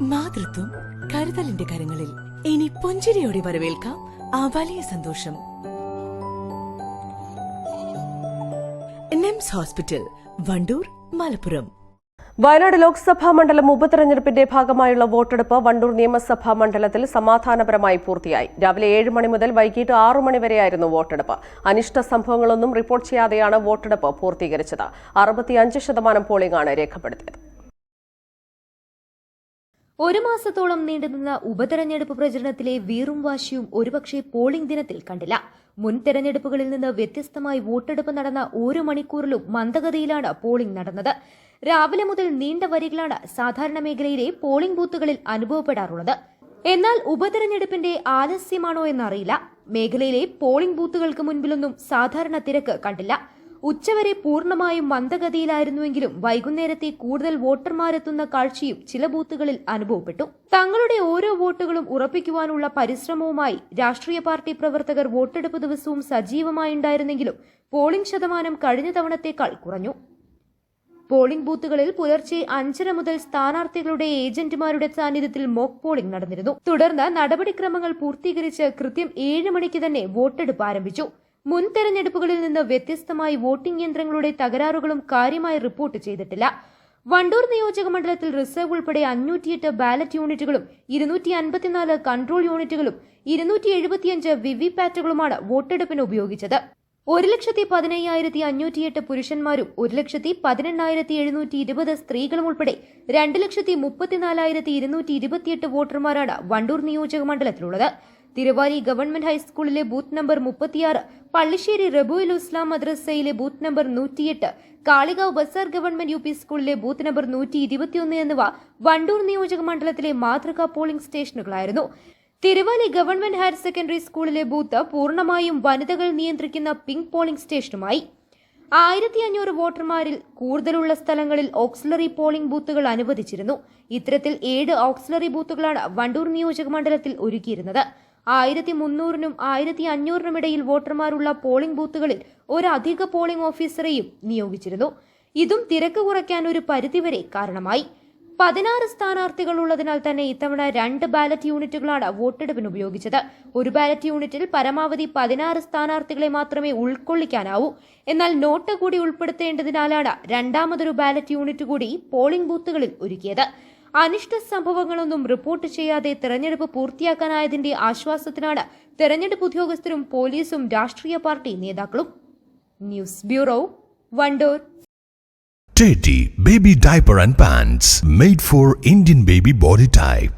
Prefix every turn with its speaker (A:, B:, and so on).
A: മാതൃത്വം കരുതലിന്റെ കരങ്ങളിൽ. ഇനി പുഞ്ചിരിയോടെ വരവേൽക്കാം ആ വലിയ സന്തോഷം. NIMS hospital Wandoor Malappuram.
B: Wayanad Lok Sabha മണ്ഡലം ഉപതെരഞ്ഞെടുപ്പിന്റെ ഭാഗമായുള്ള വോട്ടെടുപ്പ് വണ്ടൂർ നിയമസഭാ മണ്ഡലത്തിൽ സമാധാനപരമായി പൂർത്തിയായി. രാവിലെ ഏഴ് മണി മുതൽ വൈകിട്ട് ആറു മണി വരെയായിരുന്നു വോട്ടെടുപ്പ്. അനിഷ്ട സംഭവങ്ങളൊന്നും റിപ്പോർട്ട് ചെയ്യാതെയാണ് വോട്ടെടുപ്പ് പൂർത്തീകരിച്ചത്. അറുപത്തിയഞ്ച് ശതമാനം പോളിംഗാണ് രേഖപ്പെടുത്തിയത്.
C: ഒരു മാസത്തോളം നീണ്ടുനിന്ന ഉപതെരഞ്ഞെടുപ്പ് പ്രചരണത്തിലെ വീറും വാശിയും ഒരുപക്ഷെ പോളിംഗ് ദിനത്തിൽ കണ്ടില്ല. മുൻ തെരഞ്ഞെടുപ്പുകളിൽ നിന്ന് വ്യത്യസ്തമായി വോട്ടെടുപ്പ് നടന്ന ഓരോ മണിക്കൂറിലും മന്ദഗതിയിലാണ് പോളിംഗ് നടന്നത്. രാവിലെ മുതൽ നീണ്ട വരികളാണ് സാധാരണ മേഖലയിലെ പോളിംഗ് ബൂത്തുകളിൽ അനുഭവപ്പെടാറുള്ളത്. എന്നാൽ ഉപതെരഞ്ഞെടുപ്പിന്റെ ആലസ്യമാണോ എന്നറിയില്ല. മേഖലയിലെ പോളിംഗ് ബൂത്തുകൾക്ക് മുൻപിലൊന്നും സാധാരണ തിരക്ക് കണ്ടില്ല. ഉച്ചവരെ പൂർണമായും മന്ദഗതിയിലായിരുന്നുവെങ്കിലും വൈകുന്നേരത്തെ കൂടുതൽ വോട്ടർമാരെത്തുന്ന കാഴ്ചയും ചില ബൂത്തുകളിൽ അനുഭവപ്പെട്ടു. തങ്ങളുടെ ഓരോ വോട്ടുകളും ഉറപ്പിക്കുവാനുള്ള പരിശ്രമവുമായി രാഷ്ട്രീയ പാർട്ടി പ്രവർത്തകർ വോട്ടെടുപ്പ് ദിവസവും സജീവമായി ഉണ്ടായിരുന്നെങ്കിലും പോളിംഗ് ശതമാനം കഴിഞ്ഞ തവണത്തേക്കാൾ കുറഞ്ഞു. പോളിംഗ് ബൂത്തുകളിൽ പുലർച്ചെ അഞ്ചര മുതൽ സ്ഥാനാർത്ഥികളുടെ ഏജന്റുമാരുടെ സാന്നിധ്യത്തിൽ മോക്ക് പോളിംഗ് നടന്നിരുന്നു. തുടർന്ന് നടപടിക്രമങ്ങൾ പൂർത്തീകരിച്ച് കൃത്യം ഏഴ് മണിക്ക് തന്നെ വോട്ടെടുപ്പ് ആരംഭിച്ചു. മുൻ തെരഞ്ഞെടുപ്പുകളിൽ നിന്ന് വ്യത്യസ്തമായി വോട്ടിംഗ് യന്ത്രങ്ങളുടെ തകരാറുകളും കാര്യമായി റിപ്പോർട്ട് ചെയ്തിട്ടില്ല. വണ്ടൂർ നിയോജക മണ്ഡലത്തിൽ റിസർവ് ഉൾപ്പെടെ അഞ്ഞൂറ്റിയെട്ട് ബാലറ്റ് യൂണിറ്റുകളും ഇരുന്നൂറ്റി അൻപത്തിനാല് കൺട്രോൾ യൂണിറ്റുകളും ഇരുന്നൂറ്റി എഴുപത്തിയഞ്ച് വിവിപാറ്റുകളുമാണ് വോട്ടെടുപ്പിന് ഉപയോഗിച്ചത്. ഒരു ലക്ഷത്തി പതിനയ്യായിരത്തി അഞ്ഞൂറ്റിയെട്ട് പുരുഷന്മാരും ഒരു ലക്ഷത്തി പതിനെണ്ണായിരത്തി എഴുന്നൂറ്റി ഇരുപത് സ്ത്രീകളും ഉൾപ്പെടെ രണ്ട് ലക്ഷത്തി മുപ്പത്തിനാലായിരത്തി ഇരുന്നൂറ്റി ഇരുപത്തിയെട്ട് വോട്ടർമാരാണ് വണ്ടൂർ നിയോജക മണ്ഡലത്തിലുള്ളത്. തിരുവാലി ഗവൺമെന്റ് ഹൈസ്കൂളിലെ ബൂത്ത് നമ്പർ മുപ്പത്തിയാറ് പള്ളിശ്ശേരി റബുൽ ഇസ്ലാം മദ്രസയിലെ ബൂത്ത് നമ്പർ നൂറ്റിയെട്ട് Kalikavu Bazar government U P സ്കൂളിലെ ബൂത്ത് നമ്പർ നൂറ്റി ഇരുപത്തിയൊന്ന് എന്നിവ വണ്ടൂർ നിയോജക മണ്ഡലത്തിലെ മാതൃകാ പോളിംഗ് സ്റ്റേഷനുകളായിരുന്നു. തിരുവാലി ഗവൺമെന്റ് ഹയർ സെക്കൻഡറി സ്കൂളിലെ ബൂത്ത് പൂർണമായും വനിതകൾ നിയന്ത്രിക്കുന്ന പിങ്ക് പോളിംഗ് സ്റ്റേഷനുമായി. ആയിരത്തി അഞ്ഞൂറ് വോട്ടർമാരിൽ കൂടുതലുള്ള സ്ഥലങ്ങളിൽ ഓക്സിലറി പോളിംഗ് ബൂത്തുകൾ അനുവദിച്ചിരുന്നു. ഇത്തരത്തിൽ ഏഴ് ഓക്സിലറി ബൂത്തുകളാണ് വണ്ടൂർ നിയോജക മണ്ഡലത്തിൽ ഒരുക്കിയിരുന്നത്. ആയിരത്തി മുന്നൂറിനും ആയിരത്തി അഞ്ഞൂറിനും ഇടയിൽ വോട്ടർമാരുള്ള പോളിംഗ് ബൂത്തുകളിൽ ഒരു അധിക പോളിംഗ് ഓഫീസറെയും നിയോഗിച്ചിരുന്നു. ഇതും തിരക്ക് കുറയ്ക്കാൻ ഒരു പരിധിവരെ കാരണമായി. പതിനാറ് സ്ഥാനാർത്ഥികൾ ഉള്ളതിനാൽ തന്നെ ഇത്തവണ രണ്ട് ബാലറ്റ് യൂണിറ്റുകളാണ് വോട്ടെടുപ്പിന് ഉപയോഗിച്ചത്. ഒരു ബാലറ്റ് യൂണിറ്റിൽ പരമാവധി പതിനാറ് സ്ഥാനാർത്ഥികളെ മാത്രമേ ഉൾക്കൊള്ളിക്കാനാവൂ. എന്നാൽ നോട്ട് കൂടി ഉൾപ്പെടുത്തേണ്ടതിനാലാണ് രണ്ടാമതൊരു ബാലറ്റ് യൂണിറ്റ് കൂടി പോളിംഗ് ബൂത്തുകളിൽ ഒരുക്കിയത്. അനിഷ്ട സംഭവങ്ങളൊന്നും റിപ്പോർട്ട് ചെയ്യാതെ തെരഞ്ഞെടുപ്പ് പൂർത്തിയാക്കാനായതിന്റെ ആശ്വാസത്തിനാണ് തെരഞ്ഞെടുപ്പ് ഉദ്യോഗസ്ഥരും പോലീസും രാഷ്ട്രീയ പാർട്ടി നേതാക്കളും news bureau Wandoor
D: Teddy Baby Diaper and Pants made for Indian baby body type.